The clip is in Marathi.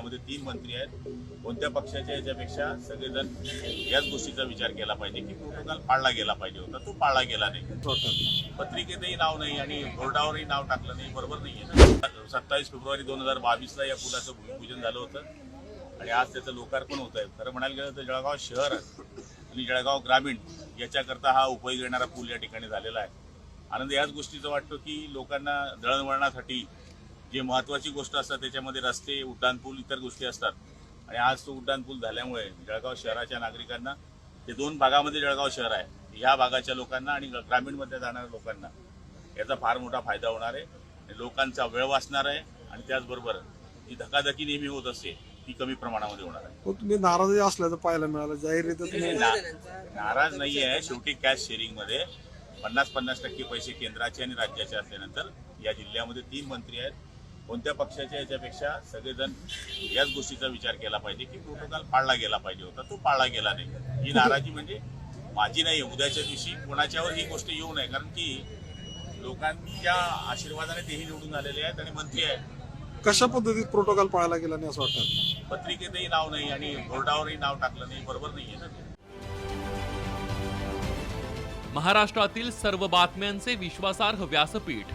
जिल्ह्यामध्ये तीन मंत्री आहेत. कोणत्या पक्षाच्या याच्यापेक्षा सगळेजण याच गोष्टीचा विचार केला पाहिजे की प्रोटोकॉल पाळला गेला पाहिजे होता. तो पाळला गेला नाही. पत्रिकेतही नाव नाही आणि बोर्डावरही नाव टाकलं नाही. बरोबर नाहीये सत्तावीस फेब्रुवारी दोन हजार बावीसला या पुलाचं भूमिपूजन झालं होतं. आणि आज त्याचं लोकार्पण होत आहे. खरं म्हणायला गेलं तर जळगाव शहर आणि जळगाव ग्रामीण याच्याकरता हा उपयोग येणारा पूल या ठिकाणी झालेला आहे. आनंद याच गोष्टीचा वाटतो की लोकांना दळणवळणासाठी जे महत्त्वाची गोष्ट असतात त्याच्यामध्ये रस्ते उड्डाणपूल इतर गोष्टी असतात. आणि आज तो उड्डाणपूल झाल्यामुळे जळगाव शहराच्या नागरिकांना ते दोन भागामध्ये जळगाव शहर आहे ह्या भागाच्या लोकांना आणि ग्रामीणमध्ये जाणाऱ्या लोकांना याचा फार मोठा फायदा होणार आहे. लोकांचा वेळ वाचणार आहे आणि त्याचबरोबर जी धकाधकी नेहमी होत असते ती कमी प्रमाणामध्ये होणार आहे. हो तुम्ही नाराज असल्याचं पाहायला मिळालं. ना- नाराज नाही आहे. शेवटी कॅश शेअरिंगमध्ये पन्नास पन्नास टक्के पैसे केंद्राचे आणि राज्याचे असल्यानंतर या जिल्ह्यामध्ये तीन मंत्री आहेत. कोणत्या पक्षाच्या याच्यापेक्षा सगळेजण याच गोष्टीचा विचार केला पाहिजे की प्रोटोकॉल पाळला गेला पाहिजे होता. तो पाळला गेला नाही. ही नाराजी म्हणजे माझी नाही उद्याच्या दिवशी कोणाच्यावर ही गोष्ट येऊ नये. कारण की लोकांच्या आशीर्वादाने तेही निवडून आलेले आहेत आणि मंत्री आहेत. कशा पद्धतीत प्रोटोकॉल पाळायला गेला नाही असं वाटतं? पत्रिकेतही नाव नाही आणि बोर्डावरही नाव टाकलं नाही. बरोबर नाहीये ना ते. महाराष्ट्रातील सर्व बातम्यांचे विश्वासार्ह व्यासपीठ.